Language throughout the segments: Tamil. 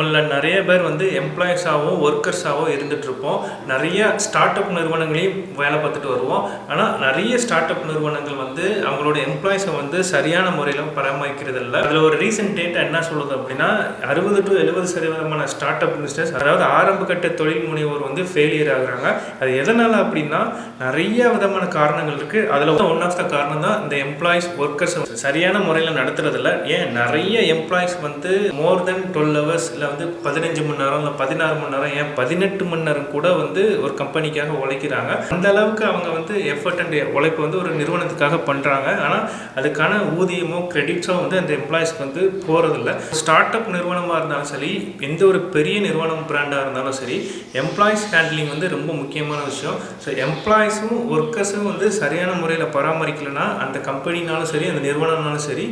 நம்மளில் நிறைய பேர் வந்து எம்ப்ளாயீஸாகவும் ஒர்க்கர்ஸாகவும் இருந்துகிட்ருப்போம் நிறைய ஸ்டார்ட் அப் நிறுவனங்களையும் வேலை பார்த்துட்டு வருவோம். ஆனால் நிறைய ஸ்டார்ட் அப் நிறுவனங்கள் வந்து அவங்களோட எம்ப்ளாயிஸை வந்து சரியான முறையில் பராமரிக்கிறது இல்லை அதில் ஒரு ரீசெண்ட் டேட்டா என்ன சொல்லுது அப்படின்னா அறுபது டு எழுபது சதவீதமான ஸ்டார்ட் அப் பிஸ்னஸ் அதாவது ஆரம்ப கட்ட தொழில் முனைவோர் வந்து ஃபெயிலியர் ஆகுறாங்க. அது எதனால் அப்படின்னா நிறைய விதமான காரணங்கள் இருக்குது அதில் ஒன் ஆஃப் த காரணம் தான் இந்த எம்ப்ளாயீஸ் ஒர்க்கர்ஸ் சரியான முறையில் நடத்துறதில்ல. ஏன்? நிறைய எம்ப்ளாயீஸ் வந்து மோர் தென் டுவெல் ஹவர்ஸ் இல்லை வந்து பதினஞ்சு மணி நேரம் இல்லை பதினாறு மணி நேரம் ஏன் பதினெட்டு மணி நேரம் கூட வந்து ஒரு கம்பெனிக்காக உழைக்கிறாங்க. அந்த அளவுக்கு அவங்க வந்து எஃபர்ட் அண்ட் உழைப்பு வந்து ஒரு நிறுவனத்துக்காக பண்ணுறாங்க ஆனால் அதுக்கான ஊதியமோ கிரெடிட்ஸோ வந்து அந்த எம்ப்ளாயிஸ்க்கு வந்து போகிறதில்ல ஸ்டார்ட் அப் நிறுவனமாக இருந்தாலும் சரி எந்த ஒரு பெரிய நிறுவனம் பிராண்டாக இருந்தாலும் சரி எம்ப்ளாயிஸ் ஹேண்ட்லிங் வந்து ரொம்ப முக்கியமான விஷயம். ஸோ எம்ப்ளாயிஸும் ஒர்க்கர்ஸும் வந்து சரியான முறையில் பராமரிக்கலைன்னா அந்த கம்பெனினாலும் சரி அந்த நிறுவனம்னாலும் சரி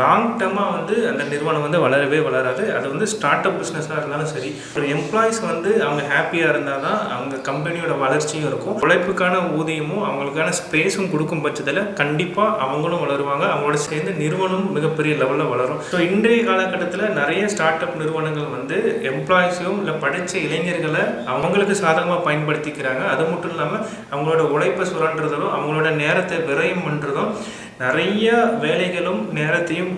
லாங் டேர்மாக வந்து அந்த நிறுவனம் வந்து வளரவே வளராது. அது வந்து ஸ்டார்ட் அப் பிஸ்னஸாக இருந்தாலும் சரி ஒரு எம்ப்ளாயிஸ் வந்து அவங்க ஹாப்பியாக இருந்தால் தான் அவங்க கம்பெனியோட வளர்ச்சியும் இருக்கும். உழைப்புக்கான ஊதியமும் அவங்களுக்கான ஸ்பேஸும் கொடுக்கும் பட்சத்தில் கண்டிப்பாக அவங்களும் வளருவாங்க. அவங்களோட சேர்ந்து நிறுவனமும் மிகப்பெரிய லெவலில் வளரும். ஸோ இன்றைய காலகட்டத்தில் நிறைய ஸ்டார்ட் அப் நிறுவனங்கள் வந்து எம்ப்ளாயிஸையும் இல்லை படித்த இளைஞர்களை அவங்களுக்கு சாதகமாக பயன்படுத்திக்கிறாங்க. அது மட்டும் இல்லாமல் அவங்களோட உழைப்பை சுரண்டுறதும் அவங்களோட நேரத்தை விரயம் பண்ணுறதும் நிறைய வேலைகளும் நேரத்தையும்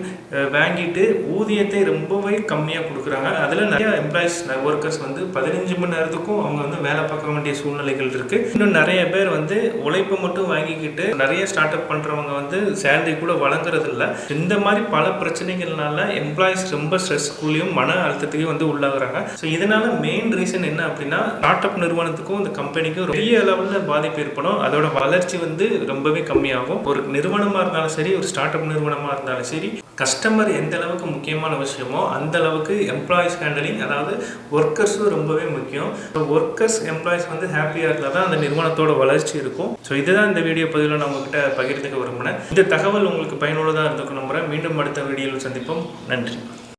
வாங்கிட்டு ஊதியத்தை ரொம்பவே கம்மியாக கொடுக்குறாங்க. அதில் நிறைய எம்ப்ளாயிஸ் ஒர்க்கர்ஸ் வந்து பதினஞ்சு மணி நேரத்துக்கும் அவங்க வந்து வேலை பார்க்க வேண்டிய சூழ்நிலைகள் இருக்குது இன்னும் நிறைய பேர் வந்து உழைப்பை மட்டும் வாங்கிக்கிட்டு நிறைய ஸ்டார்ட் அப் பண்ணுறவங்க வந்து சேலரி கூட வழங்குறது இல்லை இந்த மாதிரி பல பிரச்சனைகள்னால எம்ப்ளாயிஸ் ரொம்ப ஸ்ட்ரெஸ்க்குள்ளேயும் மன அழுத்தத்துக்கும் வந்து உள்ளாகுறாங்க ஸோ இதனால் மெயின் ரீசன் என்ன அப்படின்னா ஸ்டார்ட் அப் நிறுவனத்துக்கும் இந்த கம்பெனிக்கும் பெரிய லெவலில் பாதிப்பு ஏற்படும். அதோட வளர்ச்சி வந்து ரொம்பவே கம்மியாகும். ஒரு நிறுவனமாக இருந்தாலும் சரி ஒரு ஸ்டார்ட் அப் நிறுவனமாக இருந்தாலும் சரி கஸ்டமர் எந்த அளவுக்கு முக்கியமான விஷயமோ அந்த அளவுக்கு எம்ப்ளாயிஸ் ஹேண்டலிங் அதாவது ஒர்க்கர்ஸும் ரொம்பவே முக்கியம். ஸோ ஒர்க்கர்ஸ் எம்ப்ளாயிஸ் வந்து ஹாப்பியாக இருந்தால் தான் அந்த நிறுவனத்தோட வளர்ச்சி இருக்கும். ஸோ இதுதான் இந்த வீடியோ பதிவில் நான் உங்ககிட்ட பகிர்ந்துக்க விரும்பினேன் இந்த தகவல் உங்களுக்கு பயனுள்ளதாக இருந்திருக்கும் நம்புறேன் மீண்டும் அடுத்த வீடியோவில் சந்திப்போம். நன்றி.